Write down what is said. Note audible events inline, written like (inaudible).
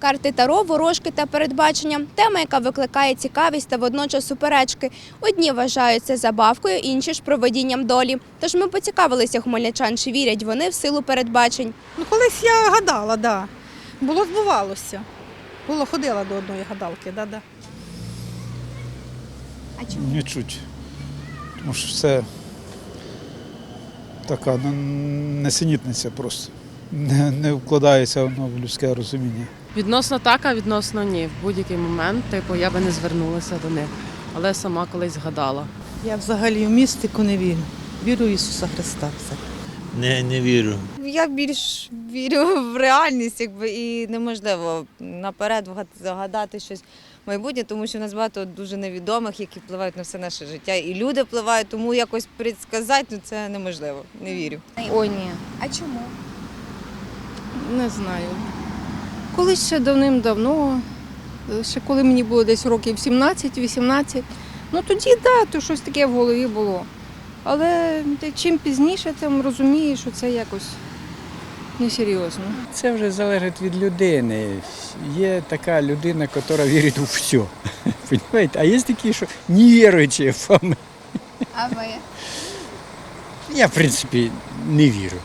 Карти Таро, ворожки та передбачення тема, яка викликає цікавість та водночас суперечки. Одні вважають це забавкою, інші ж проведінням долі. Тож ми поцікавилися хмельничан, чи вірять вони в силу передбачень. Ну, колись я гадала, да. Було збувалося. Було ходила до одної гадалки, да, да. А чому? Не чуть. Тому що це така ну, несенітниця просто. Не, не вкладається воно в людське розуміння. Відносно так, а відносно ні. В будь-який момент, типу, я би не звернулася до них. Але сама колись згадала. Я взагалі в містику не вірю. Вірю в Ісуса Христа. Все. Не, не вірю. Я більш вірю в реальність, якби і неможливо наперед загадати щось майбутнє, тому що в нас багато дуже невідомих, які впливають на все наше життя. І люди впливають, тому якось предсказати ну, це неможливо. Не вірю. Ой, ні, А чому? Не знаю. Колись ще давним-давно, е, ще коли мені було десь років 17-18, ну тоді так, да, то щось таке в голові було. Але чим пізніше, тим розумієш, що це якось несерйозно. Це вже залежить від людини. Є така людина, яка вірить у все. (laughs) Понимаєте? А є такі, що не невіруючі. А ви? Я, в принципі, не вірю.